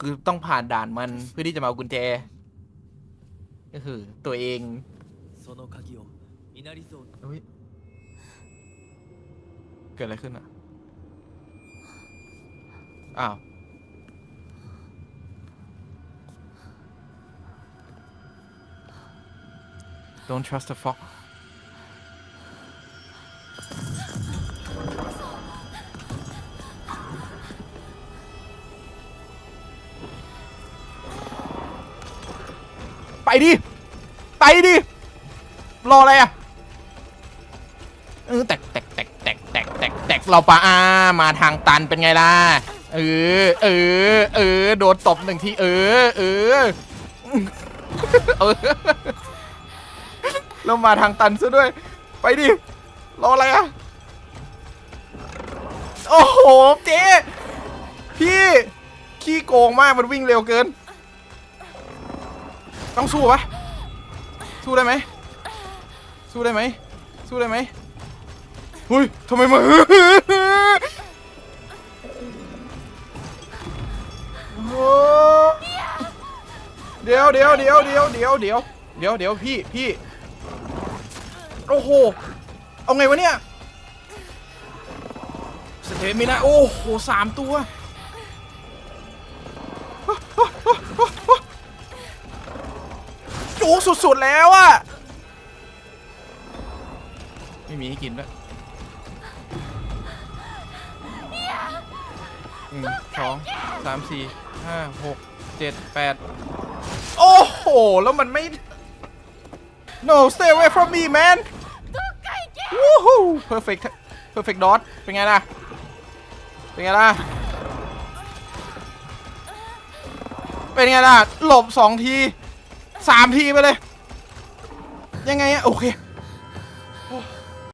คือต้องผ่านด่านมันเพื่อที่จะมาเอากุญแจก็คือตัวเองเกิดอะไรขึ้นอะ อ้าว Don't trust the fox ไปดิ ไปดิ รออะไรอะ เออแตกแตกแตกแตกแตกแตกแตกเราปะอามาทางตันเป็นไงล่ะ เออ เออ เออ โดนตบหนึ่งที เออ เออ เออ เรามาทางตันซะด้วย ไปดิ รออะไรอะ โอ้โห เจ๊ พี่ ขี้โกงมากมันวิ่งเร็วเกิน ต้องสู้ปะสู้ได้ไหมสู้ได้ไหมสู้ได้ไหมเฮ้ยทำไมมาเดี๋ยวเดี๋ยวเดี๋ยวเดี๋ยวเดี๋ยวเดี๋ยวเดี๋ยวเดี๋ยวพี่พี่โอ้โห เอาไงวะเนี่ย สเตมินะ โอ้โหสามตัว สุดๆแล้วอะไม่มีให้กินด้วยหนึ่งสองสามสี่ห้าหกเจ็ดแปดโอ้โห แล้วมันไม่ no stay away from me man วู้ฮู้ perfect perfect dot เป็นไงล่ะ เป็นไงล่ะ เป็นไงล่ะ หลบสองที สามทีไปเลย ยังไงอะโอเค